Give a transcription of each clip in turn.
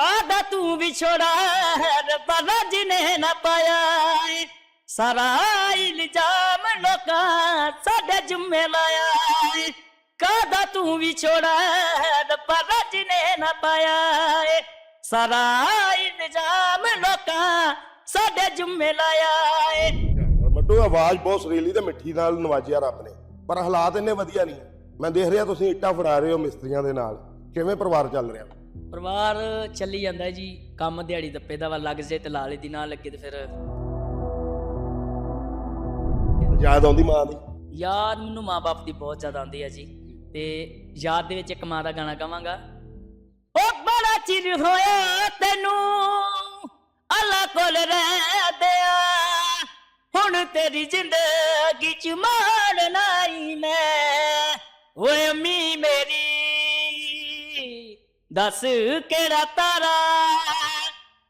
ਕਾਦਾ ਤੂੰ ਵਿਛੋੜਾ ਹੈ ਰੱਬਾ ਰੱਜ ਨਾ ਪਾਇਆ ਸਾਰਾ ਇਲਜ਼ਾਮ ਲੋਕਾਂ ਸਾਡੇ ਜੁੰਮੇ ਲਾਇਆ ਕਾਦਾ ਤੂੰ ਵਿਛੋੜਾ ਹੈ ਰੱਬਾ ਰੱਜ ਨਾ ਪਾਇਆ ਸਾਰਾ ਇਲਜ਼ਾਮ ਲੋਕਾਂ ਸਾਡੇ ਜੁੰਮੇ ਲਾਇਆ ਮੱਟੂ, ਆਵਾਜ਼ ਬਹੁਤ ਸੁਰੀਲੀ ਤੇ ਮਿੱਠੀ ਨਾਲ ਨਵਾਜਿਆ ਰੱਬ ਨੇ, ਪਰ ਹਾਲਾਤ ਇੰਨੇ ਵਧੀਆ ਨਹੀਂ। ਮੈਂ ਦੇਖ ਰਿਹਾ ਤੁਸੀਂ ਇੱਟਾਂ ਫੜਾ ਰਹੇ ਹੋ ਮਿਸਤਰੀਆਂ ਦੇ ਨਾਲ। ਕਿਵੇਂ ਪਰਿਵਾਰ ਚੱਲ ਰਿਹਾ? ਪਰਿਵਾਰ ਚੱਲੀ ਜਾਂਦਾ ਜੀ ਕੰਮ ਦਿਹਾੜੀ ਦੱਪੇ ਦਾ ਵਾ ਲੱਗ ਜੇ ਤੇ ਲਾ ਲਈ ਦੀ ਨਾ ਲੱਗੇ ਤੇ ਫਿਰ ਯਾਦ ਆਉਂਦੀ ਮਾਂ ਦੀ? ਯਾਦ ਮੈਨੂੰ ਮਾਪੇ ਦੀ ਬਹੁਤ ਜ਼ਿਆਦਾ ਆਉਂਦੀ ਹੈ ਜੀ। ਤੇ ਯਾਦ ਦੇ ਵਿੱਚ ਇੱਕ ਮਾਂ ਦਾ ਗਾਣਾ ਗਾਵਾਂਗਾ। ਉਹ ਬੜਾ ਚਿਰ ਹੋਇਆ ਤੈਨੂੰ ਅੱਲਾ ਕੋਲ ਰਹਿੰਦਿਆ ਹੁਣ ਤੇਰੀ ਜ਼ਿੰਦਗੀ ਚ ਮਾਣ ਨਹੀਂ ਮੈਂ। ਓਏ ਅੰਮੀ ਮੇਰੀ ਦੱਸ ਕਿਹੜਾ ਤਾਰਾ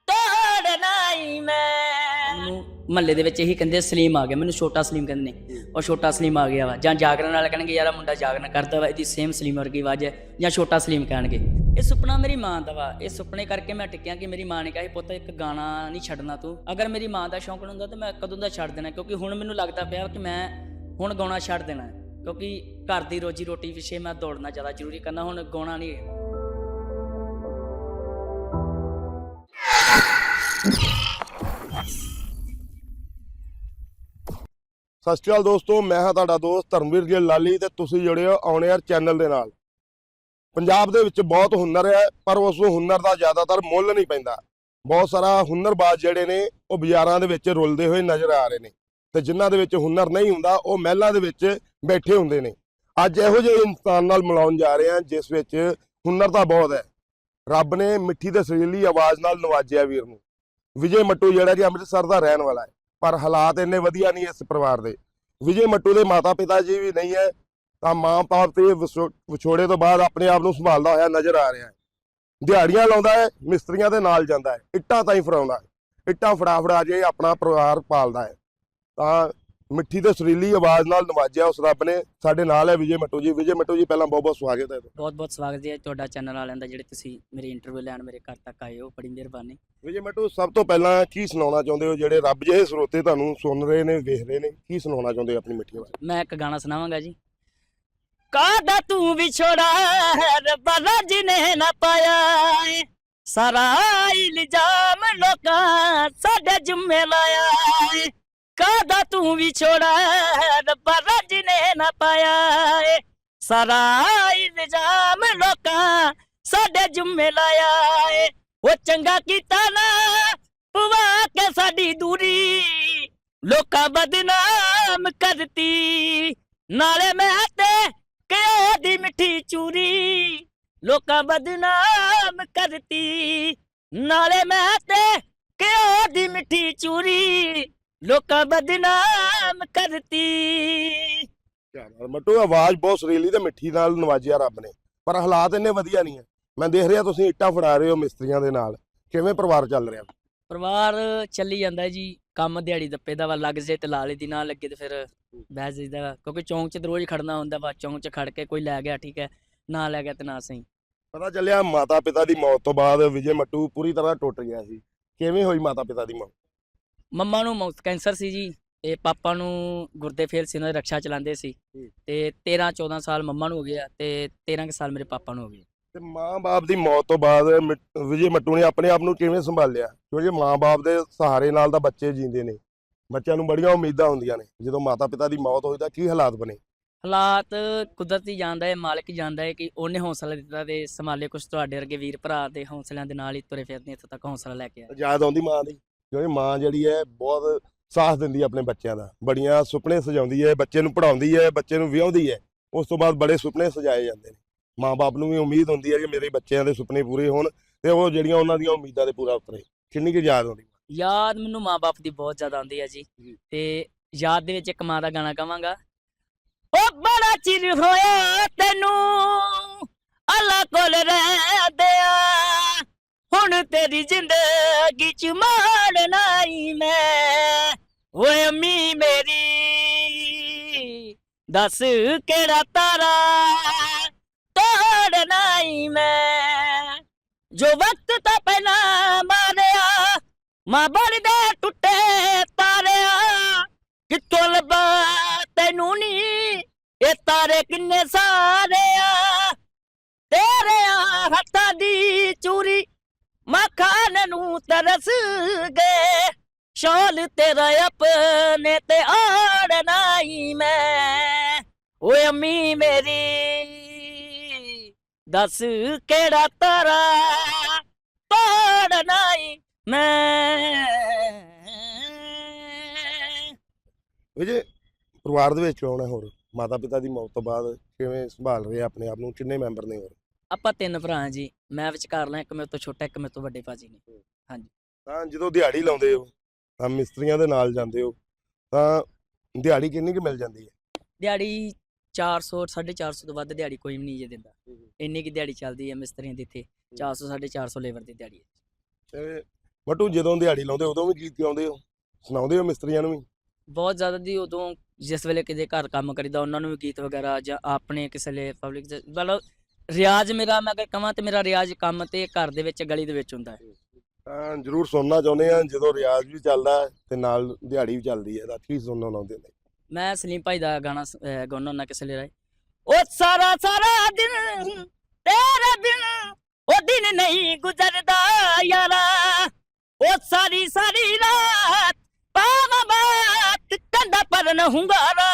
ਤੋੜ ਨਹੀਂ ਮੈਂ। ਮਹੱਲੇ ਦੇ ਵਿੱਚ ਇਹੀ ਕਹਿੰਦੇ ਸਲੀਮ ਆ ਗਿਆ। ਮੈਨੂੰ ਛੋਟਾ ਸਲੀਮ ਕਹਿੰਦੇ ਨੇ। ਉਹ ਛੋਟਾ ਸਲੀਮ ਆ ਗਿਆ ਵਾ। ਜਾਂ ਜਾਗਰਣ ਵਾਲੇ ਕਹਿਣਗੇ ਯਾਰ ਮੁੰਡਾ ਜਾਗਰਣ ਕਰਦਾ ਵਾ ਇਹਦੀ ਸੇਮ ਸਲੀਮ ਵਰਗੀ ਆਵਾਜ਼ ਹੈ। ਜਾਂ ਛੋਟਾ ਸਲੀਮ ਕਹਿਣਗੇ। ਇਹ ਸੁਪਨਾ ਮੇਰੀ ਮਾਂ ਦਾ ਵਾ। ਇਹ ਸੁਪਨੇ ਕਰਕੇ ਮੈਂ ਟਿਕਿਆ ਕਿ ਮੇਰੀ ਮਾਂ ਨੇ ਕਿਹਾ ਪੁੱਤ ਇੱਕ ਗਾਣਾ ਨਹੀਂ ਛੱਡਣਾ ਤੂੰ। ਅਗਰ ਮੇਰੀ ਮਾਂ ਦਾ ਸ਼ੌਂਕ ਹੁੰਦਾ ਤਾਂ ਮੈਂ ਕਦੋਂ ਦਾ ਛੱਡ ਦੇਣਾ? ਕਿਉਂਕਿ ਹੁਣ ਮੈਨੂੰ ਲੱਗਦਾ ਪਿਆ ਕਿ ਮੈਂ ਹੁਣ ਗਾਉਣਾ ਛੱਡ ਦੇਣਾ। ਕਿਉਂਕਿ ਘਰ ਦੀ ਰੋਜੀ ਰੋਟੀ ਪਿੱਛੇ ਮੈਂ ਦੌੜਨਾ ਜ਼ਿਆਦਾ ਜ਼ਰੂਰੀ ਕਰਨਾ। ਹੁਣ ਗਾਉਣਾ ਨਹੀਂ। ਸਤਿ ਸ਼੍ਰੀ ਅਕਾਲ ਦੋਸਤੋ, ਮੈਂ ਹਾਂ ਤੁਹਾਡਾ ਦੋਸਤ ਧਰਮਵੀਰ ਜੀ ਲਾਲੀ ਤੇ ਤੁਸੀਂ ਜੁੜੇ ਹੋ ਆਉਣੇ ਯਾਰ ਚੈਨਲ ਦੇ ਨਾਲ। ਪੰਜਾਬ ਦੇ ਵਿੱਚ ਬਹੁਤ ਹੁਨਰ ਹੈ, ਪਰ ਉਸ ਨੂੰ ਹੁਨਰ ਦਾ ਜ਼ਿਆਦਾਤਰ ਮੁੱਲ ਨਹੀਂ ਪੈਂਦਾ। ਬਹੁਤ ਸਾਰਾ ਹੁਨਰਬਾਜ਼ ਜਿਹੜੇ ਨੇ, ਉਹ ਬਾਜ਼ਾਰਾਂ ਦੇ ਵਿੱਚ ਰੁਲਦੇ ਹੋਏ ਨਜ਼ਰ ਆ ਰਹੇ ਨੇ। ਤੇ ਜਿਨ੍ਹਾਂ ਦੇ ਵਿੱਚ ਹੁਨਰ ਨਹੀਂ ਹੁੰਦਾ, ਉਹ ਮਹਿਲਾਂ ਦੇ ਵਿੱਚ ਬੈਠੇ ਹੁੰਦੇ ਨੇ। ਅੱਜ ਇਹੋ ਜਿਹੇ ਇਨਸਾਨ ਨਾਲ ਮਿਲਾਉਣ ਜਾ ਰਹੇ ਹਾਂ, ਜਿਸ ਵਿੱਚ ਹੁਨਰ ਤਾਂ ਬਹੁਤ ਹੈ। ਰੱਬ ਨੇ ਮਿੱਠੀ ਤੇ ਸੁਰੀਲੀ ਆਵਾਜ਼ ਨਾਲ ਨਵਾਜਿਆ ਵੀਰ ਨੂੰ। ਵਿਜੇ ਮੱਟੂ ਜਿਹੜਾ ਕਿ ਅੰਮ੍ਰਿਤਸਰ ਦਾ ਰਹਿਣ ਵਾਲਾ ਹੈ, ਪਰ ਹਾਲਾਤ ਇੰਨੇ ਵਧੀਆ ਨਹੀਂ ਇਸ ਪਰਿਵਾਰ ਦੇ। ਵਿਜੇ ਮੱਟੂ ਦੇ ਮਾਤਾ ਪਿਤਾ ਜੀ ਵੀ ਨਹੀਂ ਹੈ, ਤਾਂ ਮਾਂ ਬਾਪ ਤੇ ਵਿਛੋੜੇ ਤੋਂ ਬਾਅਦ ਆਪਣੇ ਆਪ ਨੂੰ ਸੰਭਾਲਦਾ ਹੋਇਆ ਨਜ਼ਰ ਆ ਰਿਹਾ ਹੈ। ਦਿਹਾੜੀਆਂ ਲਾਉਂਦਾ ਹੈ, ਮਿਸਤਰੀਆਂ ਦੇ ਨਾਲ ਜਾਂਦਾ ਹੈ, ਇੱਟਾਂ ਤਾਈਂ ਫੜਾਉਂਦਾ ਹੈ। ਇੱਟਾਂ ਫੜਾ ਫੜਾ ਜੇ ਆਪਣਾ ਪਰਿਵਾਰ ਪਾਲਦਾ ਹੈ। ਤਾਂ ਮਿੱਠੀ ਤੇ ਸੁਰੀਲੀ ਆਵਾਜ਼ ਨਾਲ ਨਵਾਜਿਆ ਉਸ ਰੱਬ ਨੇ। ਸਾਡੇ ਨਾਲ ਹੈ ਵਿਜੇ ਮੱਟੂ ਜੀ। ਵਿਜੇ ਮੱਟੂ ਜੀ ਪਹਿਲਾਂ ਬਹੁਤ ਬਹੁਤ ਸਵਾਗਤ ਹੈ ਬਹੁਤ ਬਹੁਤ ਸਵਾਗਤ ਹੈ ਤੁਹਾਡਾ ਚੈਨਲ ਵਾਲਿਆਂ ਦਾ ਜਿਹੜੇ ਤੁਸੀਂ ਮੇਰੀ ਇੰਟਰਵਿਊ ਲੈਣ ਮੇਰੇ ਘਰ ਤੱਕ ਆਏ ਹੋ ਬੜੀ ਮਿਹਰਬਾਨੀ। ਵਿਜੇ ਮੱਟੂ ਸਭ ਤੋਂ ਪਹਿਲਾਂ ਕੀ ਸੁਣਾਉਣਾ ਚਾਹੁੰਦੇ ਹੋ? ਜਿਹੜੇ ਰੱਬ ਜਿਹੇ ਸਰੋਤੇ ਤੁਹਾਨੂੰ ਸੁਣ ਰਹੇ ਨੇ ਵੇਖ ਰਹੇ ਨੇ ਕੀ ਸੁਣਾਉਣਾ ਚਾਹੁੰਦੇ ਹੋ ਆਪਣੀ ਮਿੱਠੀ ਆਵਾਜ਼? ਮੈਂ ਇੱਕ ਗਾਣਾ ਸੁਣਾਵਾਂਗਾ ਜੀ। ਕਾਦਾ ਤੂੰ ਵਿਛੋੜਾ ਰੱਬਾ ਰੱਜ ਨੇ ਨਾ ਪਾਇਆ। ਸਾਰਾ ਇਲਜ਼ਾਮ ਲੋਕਾਂ ਸਾਡੇ ਜੁੰਮੇ ਲਾਇਆ। ਕਾਦਾ ਤੂੰ ਵੀ ਛੋੜਾ ਰੱਬਾ ਰੱਜ ਨੇ ਨਾ ਪਾਇਆ ਏ। ਸਾਰਾ ਇਲਜ਼ਾਮ ਲੋਕਾਂ ਸਾਡੇ ਜੁਮੇ ਲਾਇਆ ਏ। ਉਹ ਚੰਗਾ ਕੀਤਾ ਨਾ ਪਵਾ ਕੇ ਸਾਡੀ ਦੂਰੀ। ਲੋਕਾਂ ਬਦਨਾਮ ਕਰਤੀ ਨਾਲੇ ਮੈਂ ਤੇ ਕਿਉਂ ਦੀ ਮਿੱਠੀ ਚੂਰੀ? ਲੋਕਾਂ ਬਦਨਾਮ ਕਰਤੀ ਨਾਲੇ ਮੈਂ ਤੇ ਕਿਉਂ ਦੀ ਮਿੱਠੀ ਚੂਰੀ? ਲੋਕਾਂ ਬਦਨਾਮ ਕਰਤੀ। ਮੱਟੂ ਆਵਾਜ਼ ਬਹੁਤ ਸੁਰੀਲੀ ਤੇ ਮਿੱਠੀ ਨਾਲ ਨਵਾਜਿਆ ਰੱਬ ਨੇ ਪਰ ਹਾਲਾਤ ਇੰਨੇ ਵਧੀਆ ਨਹੀਂ ਹੈ। ਮੈਂ ਦੇਖ ਰਿਹਾ ਤੁਸੀਂ ਇੱਟਾਂ ਫੜਾ ਰਹੇ ਹੋ ਮਿਸਤਰੀਆਂ ਦੇ ਨਾਲ। ਕਿਵੇਂ ਪਰਿਵਾਰ ਚੱਲ ਰਿਹਾ? ਪਰਿਵਾਰ ਚੱਲੀ ਜਾਂਦਾ ਜੀ ਕੰਮ ਦਿਹਾੜੀ ਦੱਪੇ ਦਾ ਵਾ ਲੱਗ ਜੇ ਤੇ ਲਾ ਲਈ ਦੀ ਨਾ ਲੱਗੇ ਤੇ ਫਿਰ ਬਹਿ ਜਾਈਦਾ ਵਾ ਕਿਉਂਕਿ ਚੌਂਕ 'ਚ ਤਾਂ ਰੋਜ਼ ਖੜਨਾ ਹੁੰਦਾ ਵਾ ਚੌਂਕ 'ਚ ਖੜ ਕੇ ਕੋਈ ਲੈ ਗਿਆ ਠੀਕ ਹੈ ਨਾ ਲੈ ਗਿਆ ਤੇ ਨਾ ਸਹੀ। ਪਤਾ ਚੱਲਿਆ ਮਾਤਾ ਪਿਤਾ ਦੀ ਮੌਤ ਤੋਂ ਬਾਅਦ ਵਿਜੇ ਮੱਟੂ ਪੂਰੀ ਤਰ੍ਹਾਂ ਟੁੱਟ ਗਿਆ ਸੀ। ਕਿਵੇਂ ਹੋਈ ਮਾਤਾ ਪਿਤਾ ਦੀ ਮੌਤ? ਮੰਮਾ ਨੂੰ ਕੈਂਸਰ ਸੀ ਜੀ ਤੇ ਪਾਪਾ ਨੂੰ ਗੁਰਦੇ ਫੇਲ ਸੀ ਉਹਨਾਂ ਦੀ ਰਕਸ਼ਾ ਚਲਾਉਂਦੇ ਸੀ। ਤੇ 13 14 ਸਾਲ ਮੰਮਾ ਨੂੰ ਹੋ ਗਿਆ ਤੇ 13 ਕੁ ਸਾਲ ਮੇਰੇ ਪਾਪਾ ਨੂੰ ਹੋ ਗਏ। ਤੇ ਮਾਂ-ਬਾਪ ਦੀ ਮੌਤ ਤੋਂ ਬਾਅਦ ਮਿ- ਵਿਜੇ ਮੱਟੂ ਨੇ ਆਪਣੇ ਆਪ ਨੂੰ ਕਿਵੇਂ ਸੰਭਾਲਿਆ? ਕਿਉਂਕਿ ਮਾਂ-ਬਾਪ ਦੇ ਸਹਾਰੇ ਨਾਲ ਤਾਂ ਬੱਚੇ ਜੀਂਦੇ ਨੇ। ਬੱਚਿਆਂ ਨੂੰ ਬੜੀਆਂ ਉਮੀਦਾਂ ਹੁੰਦੀਆਂ ਨੇ। ਜਦੋਂ ਮਾਤਾ ਪਿਤਾ ਦੀ ਮੌਤ ਹੋਈ ਤਾਂ ਕੀ ਹਾਲਾਤ ਬਣੇ? ਹਾਲਾਤ ਕੁਦਰਤੀ ਜਾਣਦਾ ਹੈ ਮਾਲਕ ਹੀ ਜਾਣਦਾ ਹੈ ਕਿ ਉਹਨੇ ਹੌਸਲਾ ਦਿੱਤਾ ਤੇ ਸੰਭਾਲੇ ਕੁਝ ਤੁਹਾਡੇ ਵਰਗੇ ਵੀਰ ਭਰਾ ਦੇ ਹੌਸਲਿਆਂ ਦੇ ਨਾਲ ਹੀ ਤੁਰੇ ਫਿਰਦੇ ਇੱਥੋਂ ਤੱਕ ਹੌਸਲਾ ਲੈ ਕੇ ਆਏ। ਯਾਦ ਆਉਂਦੀ ਮਾਂ ਦੀ? ਕਿਉਂਕਿ ਮਾਂ ਜਿਹੜੀ ਹੈ ਬਹੁਤ ਸਾਥ ਦਿੰਦੀ ਹੈ ਆਪਣੇ ਬੱਚਿਆਂ ਦਾ। ਬੜੀਆਂ ਸੁਪਨੇ ਸਜਾਉਂਦੀ ਹੈ ਬੱਚੇ ਨੂੰ ਪੜ੍ਹਾਉਂਦੀ ਹੈ ਬੱਚੇ ਨੂੰ ਵਿਆਹੁੰਦੀ ਹੈ। ਉਸ ਤੋਂ ਬਾਅਦ ਬੜੇ ਸੁਪਨੇ ਸਜਾਏ ਜਾਂਦੇ ਨੇ। ਮਾਂ-ਬਾਪ ਨੂੰ ਵੀ ਉਮੀਦ ਹੁੰਦੀ ਹੈ ਕਿ ਮੇਰੇ ਬੱਚਿਆਂ ਦੇ ਸੁਪਨੇ ਪੂਰੇ ਹੋਣ ਤੇ ਉਹ ਜਿਹੜੀਆਂ ਉਹਨਾਂ ਦੀਆਂ ਉਮੀਦਾਂ ਦੇ ਪੂਰਾ ਉਤਰੇ। ਕਿੰਨੀ ਕੁ ਯਾਦ ਆਉਂਦੀ? ਯਾਦ ਮੈਨੂੰ ਮਾਪੇ ਦੀ ਬਹੁਤ ਜ਼ਿਆਦਾ ਆਉਂਦੀ ਹੈ ਜੀ। ਤੇ ਯਾਦ ਦੇ ਵਿੱਚ ਇੱਕ ਮਾਂ ਦਾ ਗਾਣਾ ਗਾਵਾਂਗਾ। ਉਹ ਬੜਾ ਚਿਰ ਹੋਇਆ ਤੈਨੂੰ ਅੱਲਾ ਕੋਲ ਰਹਿੰਦਿਆ। ਹੁਣ ਤੇਰੀ ਜ਼ਿੰਦਗੀ ਚ ਮਾਣ ਨਹੀਂ ਮੈਂ। ਓਏ ਅੰਮੀ ਮੇਰੀ, ਦੱਸ ਕਿਹੜਾ ਤਾਰਾ ਤੋੜ ਨਹੀਂ ਮੈਂ। ਜੋ ਵਕਤ ਤਾਂ ਪਹਿਲਾਂ ਮਾਰਿਆ, ਮਾਂ ਦੇ ਟੁੱਟੇ ਤਾਰਿਆ। ਕਿੱਥੋਂ ਲੱਭਾ ਤੈਨੂੰ ਨੀ, ਇਹ ਤਾਰੇ ਕਿੰਨੇ ਸਾਰੇ ਆ ਤੇਰੇ ਹੱਥਾਂ ਦੀ ਚੂਰੀ ਮੱਖਣ ਨੂੰ ਤਰਸ ਗਏ। ਸ਼ਾਲ ਤੇਰਾ ਆਪਣੇ ਤੇ ਆੜਨਾਈ ਮੈਂ। ਓਏ ਅੰਮੀ ਮੇਰੀ, ਦੱਸ ਕਿਹੜਾ ਤਾਰਾ ਤੋੜਨਾ ਹੀ ਮੈਂ? ਵਿਜੇ ਪਰਿਵਾਰ ਦੇ ਵਿੱਚ ਆਉਣਾ ਹੋਰ? ਮਾਤਾ ਪਿਤਾ ਦੀ ਮੌਤ ਤੋਂ ਬਾਅਦ ਕਿਵੇਂ ਸੰਭਾਲ ਰਹੇ ਆ ਆਪਣੇ ਆਪ ਨੂੰ? ਕਿੰਨੇ ਮੈਂਬਰ ਨੇ ਹੋਰ? ਆਪਾਂ ਤਿੰਨ ਭਰਾ ਹਾਂ ਜੀ ਮੈਂ ਵਿਚਕਾਰਲਾ ਇੱਕ ਮੇਰੇ ਤੋਂ ਛੋਟਾ ਇੱਕ ਮੇਰੇ ਤੋਂ ਵੱਡੇ ਭਾਜੀ ਨੇ। ਤਾਂ ਜਦੋਂ ਦਿਹਾੜੀ ਲਾਉਂਦੇ ਹੋ ਤਾਂ ਮਿਸਤਰੀਆਂ ਦੇ ਨਾਲ ਜਾਂਦੇ ਹੋ ਤਾਂ ਦਿਹਾੜੀ ਕਿੰਨੀ ਕੁ ਮਿਲ ਜਾਂਦੀ ਹੈ? ਦਿਹਾੜੀ 400 450 ਤੋਂ ਵੱਧ ਦਿਹਾੜੀ ਕੋਈ ਵੀ ਨਹੀਂ ਜੇ ਦਿੰਦਾ। ਇੰਨੀ ਕੀ ਦਿਹਾੜੀ ਚੱਲਦੀ ਹੈ ਮਿਸਤਰੀਆਂ ਦੀ ਇੱਥੇ 400 450 ਲੇਬਰ ਦੀ ਦਿਹਾੜੀ ਹੈ। ਤੇ ਮਟੂ ਜਦੋਂ ਦਿਹਾੜੀ ਲਾਉਂਦੇ ਉਦੋਂ ਵੀ ਗੀਤ ਗਾਉਂਦੇ ਹੋ? ਸੁਣਾਉਂਦੇ ਹੋ ਮਿਸਤਰੀਆਂ ਨੂੰ ਵੀ? ਬਹੁਤ ਜ਼ਿਆਦਾ ਦੀ ਉਦੋਂ ਜਿਸ ਵੇਲੇ ਕਿਤੇ ਘਰ ਕੰਮ ਕਰੀਦਾ ਉਹਨਾਂ ਨੂੰ ਵੀ ਗੀਤ ਵਗੈਰਾ ਜਾਂ ਆਪਣੇ ਕਿਸੇ ਲਈ ਪਬਲਿਕ ਮਤਲਬ ਰਿਆਜ਼ ਮੇਰਾ ਮੈਂ ਅਗਰ ਕਹਾਂ ਤੇ ਮੇਰਾ ਰਿਆਜ਼ ਕੰਮ ਤੇ ਘਰ ਦੇ ਵਿੱਚ ਗਲੀ ਦੇ ਵਿੱਚ ਹੁੰਦਾ ਹੈ। ਤਾਂ ਜ਼ਰੂਰ ਸੁਣਨਾ ਚਾਹੁੰਦੇ ਆ ਜਦੋਂ ਰਿਆਜ਼ ਵੀ ਚੱਲਦਾ ਹੈ ਤੇ ਨਾਲ ਦਿਹਾੜੀ ਵੀ ਚੱਲਦੀ ਹੈ ਤਾਂ ਕੀ ਸੁਣਨਾ ਲਾਉਂਦੇ ਨੇ। ਮੈਂ ਸਲੀਮ ਭਾਈ ਦਾ ਗਾਣਾ ਸ- ਅਹ ਗਾਉਣਾ ਹੁੰਦਾ ਕਿਸੇ ਲਈ ਰਾਏ। ਉਹ ਸਾਰਾ ਸਾਰਾ ਦਿਨ ਤੇਰੇ ਬਿਨ ਉਹ ਦਿਨ ਨਹੀਂ ਗੁਜ਼ਰਦਾ ਯਾਰਾ। ਉਹ ਸਾਰੀ ਸਾਰੀ ਰਾਤ ਪਾਵਾਂ ਬਾਤ ਕੰਦਾ ਪਰ ਨ ਹੁੰਗਾਰਾ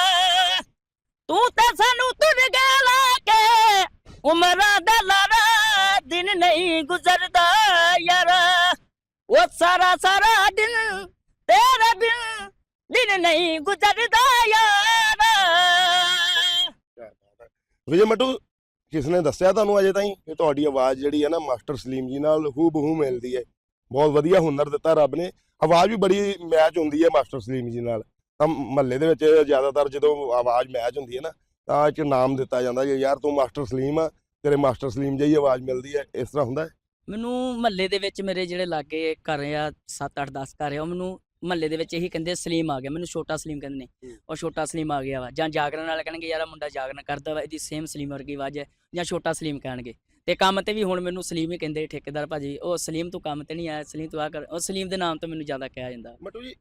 ਤੂੰ ਤਾਂ ਸਾਨੂੰ ਤੁਰ ਗਿਆ ਲਾ ਕੇ ਉਮਰਾਂ ਦਾ ਲਾਰਾ, ਦਿਨ ਨਹੀਂ ਗੁਜ਼ਰਦਾ ਯਾਰਾ। ਉਹ ਸਾਰਾ ਸਾਰਾ ਦਿਨ, ਤੇਰੇ ਬਿਨ ਦਿਨ ਨਹੀਂ ਗੁਜ਼ਰਦਾ ਯਾਰਾ। ਵਿਜੇ ਮਟੂ ਕਿਸ ਨੇ ਦੱਸਿਆ ਤੁਹਾਨੂੰ ਅਜੇ ਤਾਈਂ? ਕਿ ਤੁਹਾਡੀ ਆਵਾਜ਼ ਜਿਹੜੀ ਹੈ ਨਾ ਮਾਸਟਰ ਸਲੀਮ ਜੀ ਨਾਲ ਹੂ ਬਹੂ ਮਿਲਦੀ ਹੈ। ਬਹੁਤ ਵਧੀਆ ਹੁਨਰ ਦਿੱਤਾ ਰੱਬ ਨੇ। ਆਵਾਜ਼ ਵੀ ਬੜੀ ਮੈਚ ਹੁੰਦੀ ਹੈ ਮਾਸਟਰ ਸਲੀਮ ਜੀ ਨਾਲ। ਤਾਂ ਮਹੱਲੇ ਦੇ ਵਿੱਚ ਜ਼ਿਆਦਾਤਰ ਜਦੋਂ ਆਵਾਜ਼ ਮੈਚ ਹੁੰਦੀ ਹੈ ਨਾ ਤਾਂ ਇੱਕ ਨਾਮ ਦਿੱਤਾ ਜਾਂਦਾ ਕਿ ਯਾਰ ਤੂੰ ਮਾਸਟਰ ਸਲੀਮ ਆ ਤੇਰੇ ਮਾਸਟਰ ਸਲੀਮ ਜਿਹੀ ਆਵਾਜ਼ ਮਿਲਦੀ ਹੈ ਇਸ ਤਰ੍ਹਾਂ ਹੁੰਦਾ ਹੈ? ਮੈਨੂੰ ਮਹੱਲੇ ਦੇ ਵਿੱਚ ਮੇਰੇ ਜਿਹੜੇ ਲਾਗੇ ਘਰ ਆ 7 8 10 ਘਰ ਆ ਉਹ ਮੈਨੂੰ ਮਹੱਲੇ ਦੇ ਵਿੱਚ ਇਹੀ ਕਹਿੰਦੇ ਸਲੀਮ ਆ ਗਿਆ ਮੈਨੂੰ ਛੋਟਾ ਸਲੀਮ ਕਹਿੰਦੇ ਨੇ। ਹੂੰ। ਉਹ ਛੋਟਾ ਸਲੀਮ ਆ ਗਿਆ ਵਾ ਜਾਂ ਜਾਗਰਣ ਵਾਲੇ ਕਹਿਣਗੇ ਯਾਰ ਆਹ ਮੁੰਡਾ ਜਾਗਰਣ ਕਰਦਾ ਵਾ ਇਹਦੀ ਸੇਮ ਸਲੀਮ ਵਰਗੀ ਆਵਾਜ਼ ਹੈ ਜਾਂ ਛੋਟਾ ਸਲੀਮ ਕਹਿਣਗੇ। ਤੇ ਕੰਮ ਤੇ ਵੀ ਹੁਣ ਮੈਨੂੰ ਸਲੀਮ ਹੀ ਕਹਿੰਦੇ ਠੇਕੇਦਾਰ ਭਾਜੀ ਉਹ ਸਲੀਮ ਤੂੰ ਕੰਮ ਤੇ ਨਹੀਂ ਆਇਆ ਸਲੀਮ ਤੂੰ ਆ ਕਰ ਉਹ ਸਲੀਮ ਦੇ ਨਾਮ ਤੋਂ ਮੈਨੂੰ ਜ਼ਿਆਦਾ ਕਿਹਾ ਜਾਂਦਾ। ਮਟੂ ਜੀ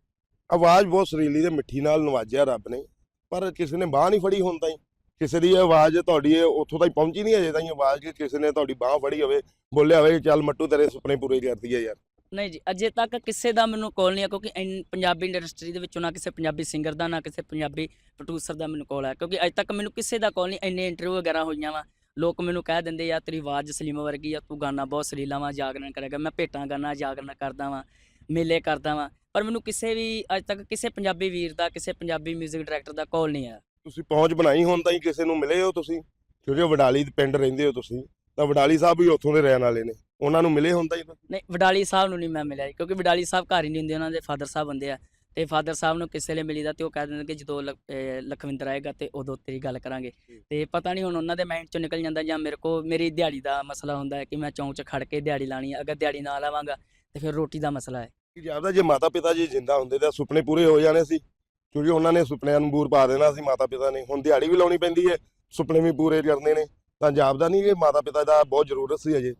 ਆਵਾਜ਼ ਬਹੁਤ ਸੁਰੀਲੀ ਤੇ ਮਿੱਠੀ ਨਾਲ ਨਵਾਜਿਆ ਰੱਬ ਨੇ ਪਰ ਕਿਸੇ ਨੇ ਬਾਹ ਨਹੀਂ ਫੜੀ ਹੁਣ ਤਾਈਂ। ਕਿਸੇ ਦੀ ਆਵਾਜ਼ ਤੁਹਾਡੀ ਉੱਥੋਂ ਤਾਈਂ ਪਹੁੰਚੀ ਨਹੀਂ, ਅਜੇ ਤਾਈਂ ਆਵਾਜ਼ ਕਿ ਕਿਸੇ ਨੇ ਤੁਹਾਡੀ ਬਾਹ ਫੜੀ ਹੋਵੇ, ਬੋਲਿਆ ਹੋਵੇ ਕਿ ਚੱਲ ਮੱਟੂ ਤੇਰੇ ਸੁਪਨੇ ਪੂਰੇ ਕਰਦੀ ਹੈ ਯਾਰ। ਨਹੀਂ ਜੀ, ਅਜੇ ਤੱਕ ਕਿਸੇ ਦਾ ਮੈਨੂੰ ਕਾਲ ਨਹੀਂ ਆ ਕਿਉਂਕਿ ਇਨ- ਪੰਜਾਬੀ ਇੰਡਸਟਰੀ ਦੇ ਵਿੱਚੋਂ ਨਾ ਕਿਸੇ ਪੰਜਾਬੀ ਸਿੰਗਰ ਦਾ, ਨਾ ਕਿਸੇ ਪੰਜਾਬੀ ਪ੍ਰੋਡਿਊਸਰ ਦਾ ਮੈਨੂੰ ਕਾਲ ਆਇਆ ਕਿਉਂਕਿ ਅਜੇ ਤੱਕ ਮੈਨੂੰ ਕਿਸੇ ਦਾ ਕਾਲ ਨਹੀਂ, ਇੰਨੇ ਇੰਟਰਵਿਊ ਵਗੈਰਾ ਹੋਈਆਂ ਵਾ। ਲੋਕ ਮੈਨੂੰ ਕਹਿ ਦਿੰਦੇ ਯਾਰ ਤੇਰੀ ਆਵਾਜ਼ ਸਲੀਮ ਵਰਗੀ ਆ, ਤੂੰ ਗਾਣਾ ਬਹੁਤ ਸਰੀਲਾ ਵਾ, ਜਾਗਰਣ ਕਰੇਗਾ। ਮੈਂ ਭੇਟਾਂ ਗਾਣਾ, ਜਾਗਰਣ ਕਰਦਾ ਵਾਂ, ਮੇਲੇ ਕਰਦਾ ਵਾਂ। ਪਰ ਮੈਨੂੰ ਕਿਸੇ ਵੀ, ਅੱਜ ਤੱਕ ਕਿਸੇ ਪੰਜਾਬੀ ਵੀਰ ਦਾ, ਕਿਸੇ ਪੰਜਾਬੀ 뮤직 ਡਾਇਰੈਕਟਰ ਦਾ ਕਾਲ ਨਹੀਂ ਆ ਤੁਸੀਂ ਪਹੁੰਚ ਬਣਾਈ ਹੁਣ ਤਾਈਂ ਕਿਸੇ ਨੂੰ ਮਿਲੇ ਹੋ ਤੁਸੀਂ। ਕਿਉਂਕਿ ਵਡਾਲੀ ਦੇ ਪਿੰਡ ਰਹਿੰਦੇ ਹੋ ਤੁਸੀਂ। ਤਾਂ ਵਡਾਲੀ ਸਾਹਿਬ ਵੀ ਉੱਥੋਂ ਦੇ ਰਹਿਣ ਵਾਲੇ ਨੇ। ਉਹਨਾਂ ਨੂੰ ਮਿਲੇ ਹੁਣ ਤਾਈਂ ਨਹੀਂ ਵਡਾਲੀ ਸਾਹਿਬ ਨੂੰ ਨਹੀਂ ਮੈਂ ਮਿਲਿਆ ਕਿਉਂਕਿ ਵਡਾਲੀ ਸਾਹਿਬ ਘਰ ਹੀ ਨਹੀਂ ਹੁੰਦੇ ਉਹਨਾਂ ਦੇ ਫਾਦਰ ਸਾਹਿਬ ਹੁੰਦੇ ਆ। ਤੇ ਫਾਦਰ ਸਾਹਿਬ ਨੂੰ ਕਿਸੇ ਲਈ ਮਿਲੀਦਾ ਤੇ ਉਹ ਕਹਿ ਦਿੰਦੇ ਕਿ ਜਦੋਂ ਲਖਵਿੰਦਰ ਆਏਗਾ ਤੇ ਉਦੋਂ ਤੇਰੀ ਗੱਲ ਕਰਾਂਗੇ। ਤੇ ਪਤਾ ਨਹੀਂ ਹੁਣ ਉਹਨਾਂ ਦੇ ਮਾਈਂਡ ਚੋਂ ਨਿਕਲ ਜਾਂਦਾ ਜਾਂ ਮੇਰੇ ਕੋ ਮੇਰੀ ਦਿਹਾੜੀ ਦਾ ਮਸਲਾ ਹੁੰਦਾ ਹੈ ਕਿ ਮੈਂ ਚੌਂਕ 'ਚ ਖੜ ਕੇ ਦਿਹਾੜੀ ਲਾਣੀ ਹੈ ਅਗਰ ਦਿਹਾੜੀ ਨਾ ਲਾਵਾਂਗਾ ਤੇ ਫਿਰ ਰੋਟੀ ਦਾ ਮਸਲਾ ਹੈ। ਕਿ ਜਾਪਦਾ ਜੇ ਮਾਤਾ ਪਿਤਾ ਜੀ ਜਿੰਦਾ ਹੁੰਦੇ ਤਾਂ ਸੁਪਨੇ ਪੂਰੇ ਹੋ ਜਾਣੇ ਸੀ। ਕਿਉਂਕਿ ਉਹਨਾਂ ਨੇ ਸੁਪਨਿਆਂ ਨੂੰ ਬੂਰ ਪਾ ਦੇਣਾ ਸੀ ਮਾਤਾ ਪਿਤਾ ਨੇ। ਹੁਣ ਦਿਹਾੜੀ ਵੀ ਲਾਉਣੀ ਪੈਂਦੀ ਹੈ, ਸੁਪਨੇ ਵੀ ਪੂਰੇ ਕਰਨੇ ਨੇ। ਤਾਂ ਜਾਪਦਾ ਨਹੀਂ ਕਿ ਮਾਤਾ ਪਿਤਾ ਦਾ ਬਹੁਤ ਜ਼ਰੂਰਤ ਸੀ ਅਜੇ।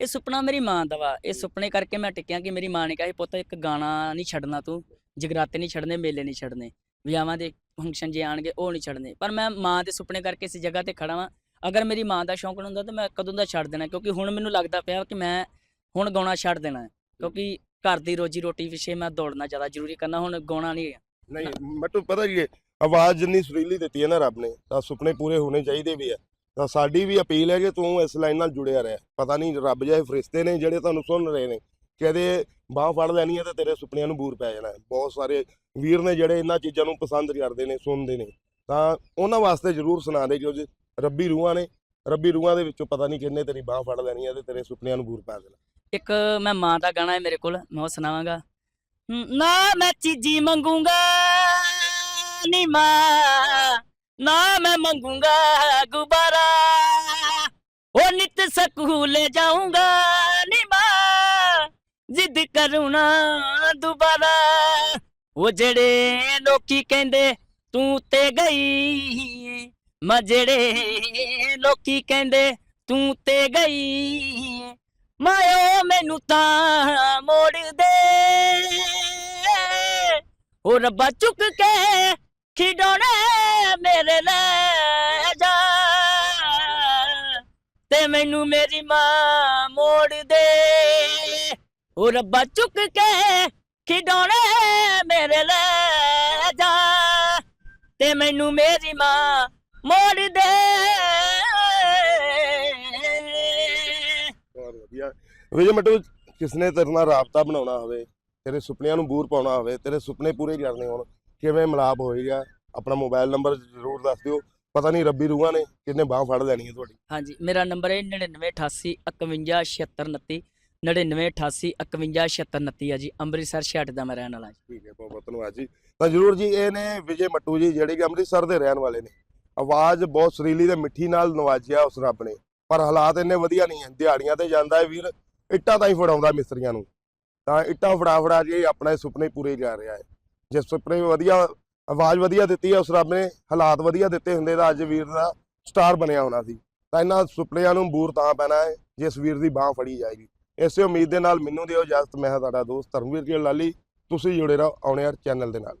ਇਹ ਸੁਪਨਾ ਮੇਰੀ ਮਾਂ ਦਾ ਵਾ। ਇਹ ਸੁਪਨੇ ਕਰਕੇ ਮੈਂ ਟਿਕਿਆ ਕਿ ਮੇਰੀ ਮਾਂ ਨੇ ਕਿਹਾ ਪੁੱਤ, ਇੱਕ ਗਾਣਾ ਨਹੀਂ ਛੱਡਣਾ ਤੂੰ। ਜਗਰਾਤੇ ਨਹੀਂ ਛੱਡਨੇ ਮੇਲੇ ਨਹੀਂ ਛੱਡਨੇ ਵਿਆਹਾਂ ਦੇ ਫੰਕਸ਼ਨ ਜੇ ਆਣਗੇ, ਉਹ ਨਹੀਂ ਛੱਡਨੇ ਪਰ ਮੈਂ ਮਾਂ ਦੇ ਸੁਪਨੇ ਕਰਕੇ ਇਸ ਜਗ੍ਹਾ ਤੇ ਖੜਾ ਵਾਂ। ਅਗਰ ਮੇਰੀ ਮਾਂ ਦਾ ਸ਼ੌਂਕ ਹੁੰਦਾ ਤਾਂ ਮੈਂ ਕਦੋਂ ਦਾ ਛੱਡ ਦੇਣਾ? ਕਿਉਂਕਿ ਹੁਣ ਮੈਨੂੰ ਲੱਗਦਾ ਪਿਆ ਕਿ ਮੈਂ ਹੁਣ ਗਾਉਣਾ ਛੱਡ ਦੇਣਾ। ਕਿਉਂਕਿ ਘਰ ਦੀ ਰੋਜੀ ਰੋਟੀ ਪਿੱਛੇ ਮੈਂ ਦੌੜਨਾ ਜ਼ਿਆਦਾ ਜ਼ਰੂਰੀ ਕਰਨਾ। ਹੁਣ ਗਾਉਣਾ ਨਹੀਂ ਹੈ ਨਹੀਂ ਮਟੂ ਪਤਾ ਜੀ ਆਵਾਜ਼ ਜਿੰਨੀ ਸੁਰੀਲੀ ਦਿੱਤੀ ਹੈ ਨਾ ਰੱਬ ਨੇ, ਤਾਂ ਸੁਪਨੇ ਪੂਰੇ ਹੋਣੇ ਚਾਹੀਦੇ ਵੀ ਆ। ਤਾਂ ਸਾਡੀ ਵੀ ਅਪੀਲ ਹੈ ਕਿ ਤੂੰ ਇਸ ਲਾਈਨ ਨਾਲ ਜੁੜਿਆ ਰਹਿ। ਪਤਾ ਨਹੀਂ ਰੱਬ ਜਿਹੇ ਫਰਿਸ਼ਤੇ ਨੇ ਜਿਹੜੇ ਤੁਹਾਨੂੰ ਸੁਣ ਰਹੇ ਨੇ ਕਦੇ ਬਾਹ ਫੜ ਲੈਣੀ ਹੈ ਤੇ ਤੇਰੇ ਸੁਪਨਿਆਂ ਨੂੰ ਬੂਰ ਪੈ ਜਾਣਾ। ਬਹੁਤ ਸਾਰੇ ਵੀਰ ਨੇ ਜਿਹੜੇ ਇਹਨਾਂ ਚੀਜ਼ਾਂ ਨੂੰ ਪਸੰਦ ਕਰਦੇ ਨੇ, ਸੁਣਦੇ ਨੇ। ਤਾਂ ਉਹਨਾਂ ਵਾਸਤੇ ਜ਼ਰੂਰ ਸੁਣਾ ਦੇ ਕਿਉਂਕਿ ਰੱਬੀ ਰੂਹਾਂ ਨੇ, ਰੱਬੀ ਰੂਹਾਂ ਦੇ ਵਿੱਚੋਂ ਪਤਾ ਨਹੀਂ ਕਿੰਨੇ ਤੇਰੀ ਬਾਹ ਫੜ ਲੈਣੀ ਹੈ ਤੇ ਤੇਰੇ ਸੁਪਨਿਆਂ ਨੂੰ ਬੂਰ ਪਾ ਦੇਣਾ ਇੱਕ ਮੈਂ ਮਾਂ ਦਾ ਗਾਣਾ ਹੈ ਮੇਰੇ ਕੋਲ, ਮੈਂ ਉਹ ਸੁਣਾਵਾਂਗਾ। ਨਾ ਮੈਂ ਚੀਜੀ ਮੰਗੂੰਗਾ, ਨੀ ਮਾਂ। ਨਾ ਮੈਂ ਮੰਗੂੰਗਾ ਗੁਬਾਰਾ। ਉਹ ਨਿਤ ਸਕੂਲੇ ਜਾਊਂਗਾ, ਨੀ ਮਾਂ। ਜਿੱਦ ਕਰੂਣਾ ਦੁਬਾਰਾ। ਉਹ ਜਿਹੜੇ ਲੋਕੀ ਕਹਿੰਦੇ, ਤੂੰ ਤੇ ਗਈ ਮੈਂ ਜਿਹੜੇ ਲੋਕੀ ਕਹਿੰਦੇ, ਤੂੰ ਤੇ ਗਈ ਮਾਇਓ ਮੈਨੂੰ ਤਾਂ ਮੋੜ ਦੇ ਉਹ ਰੱਬਾ ਚੁੱਕ ਕੇ ਖਿਡੌਣੇ ਮੇਰੇ ਲੈ ਜਾ। ਤੇ ਮੈਨੂੰ ਮੇਰੀ ਮਾਂ ਮੋੜ ਦੇ। ਉਹ ਰੱਬਾ ਚੁੱਕ ਕੇ ਖਿਡੌਣੇ ਮੇਰੇ ਲੈ ਜਾ। ਤੇ ਮੈਨੂੰ ਮੇਰੀ ਮਾਂ ਮੋੜ ਦੇ। ਬਹੁਤ ਵਧੀਆ। ਵਿਜੇ ਮਟੂ, ਕਿਸਨੇ ਤੇਰੇ ਨਾਲ ਰਾਬਤਾ ਬਣਾਉਣਾ ਹੋਵੇ? ਤੇਰੇ ਸੁਪਨਿਆਂ ਨੂੰ ਬੂਰ ਪਾਉਣਾ ਹੋਵੇ ਤੇਰੇ ਸੁਪਨੇ ਪੂਰੇ ਕਰਨੇ ਹੋਣ ਕਿਵੇਂ ਮਿਲਾਪ ਹੋਏਗਾ ਆਪਣਾ ਮੋਬਾਈਲ ਨੰਬਰ ਜ਼ਰੂਰ ਦੱਸ ਦਿਓ। ਪਤਾ ਨਹੀਂ ਰੱਬੀ ਰੂਹਾਂ ਨੇ ਕਿੰਨੇ ਬਾਹ ਫੜ ਲੈਣੀ ਹੈ ਤੁਹਾਡੀ। ਹਾਂਜੀ ਮੇਰਾ ਨੰਬਰ ਹੈ 9988 517629 9988 517629 ਆ ਜੀ ਅੰਮ੍ਰਿਤਸਰ ਛੱਟ ਦਾ ਮੈਂ ਰਹਿਣ ਵਾਲਾ ਜੀ। ਠੀਕ ਹੈ ਬਹੁਤ ਬਹੁਤ ਧੰਨਵਾਦ ਜੀ। ਤਾਂ ਜ਼ਰੂਰ ਜੀ ਇਹ ਨੇ ਵਿਜੇ ਮੱਟੂ ਜੀ ਜਿਹੜੇ ਕਿ ਅੰਮ੍ਰਿਤਸਰ ਦੇ ਰਹਿਣ ਵਾਲੇ ਨੇ। ਆਵਾਜ਼ ਬਹੁਤ ਸੁਰੀਲੀ ਤੇ ਮਿੱਠੀ ਨਾਲ ਨਵਾਜਿਆ ਉਸ ਰੱਬ ਨੇ। ਪਰ ਹਾਲਾਤ ਇੰਨੇ ਵਧੀਆ ਨਹੀਂ ਹੈ। ਦਿਹਾੜੀਆਂ ਤੇ ਜਾਂਦਾ ਹੈ ਵੀਰ ਇੱਟਾਂ ਤਾਂ ਹੀ ਫੜਾਉਂਦਾ ਮਿਸਤਰੀਆਂ ਨੂੰ। ਤਾਂ ਇੱਟਾਂ ਫੜਾ ਫੜਾ ਕੇ ਆਪਣੇ ਸੁਪਨੇ ਪੂਰੇ ਕਰ ਰਿਹਾ ਹੈ। ਜਿਸ ਸੁਪਨੇ ਵਧੀਆ ਆਵਾਜ਼ ਵਧੀਆ ਦਿੱਤੀ ਹੈ, ਉਸ ਰੱਬ ਨੇ ਹਾਲਾਤ ਵਧੀਆ ਦਿੱਤੇ ਹੁੰਦੇ ਤਾਂ ਅੱਜ ਵੀਰ ਦਾ ਸਟਾਰ ਬਣਿਆ ਹੋਣਾ ਸੀ। ਤਾਂ ਇਹਨਾਂ ਸੁਪਨਿਆਂ ਨੂੰ ਬੂਰ ਤਾਂ ਪੈਣਾ ਹੈ, ਜਿਸ ਵੀਰ ਦੀ ਬਾਹ ਫੜੀ ਜਾਏਗੀ। ਇਸੇ ਉਮੀਦ ਦੇ ਨਾਲ ਮੈਨੂੰ ਦਿਓ ਇਜਾਜ਼ਤ, ਮੈਂ ਹਾਂ ਤੁਹਾਡਾ ਦੋਸਤ ਧਰਮਵੀਰ ਜੀ ਲਾਲੀ। ਤੁਸੀਂ ਜੁੜੇ ਰਹੋ ਆਉਣੇ ਯਾਰ ਚੈਨਲ ਦੇ ਨਾਲ।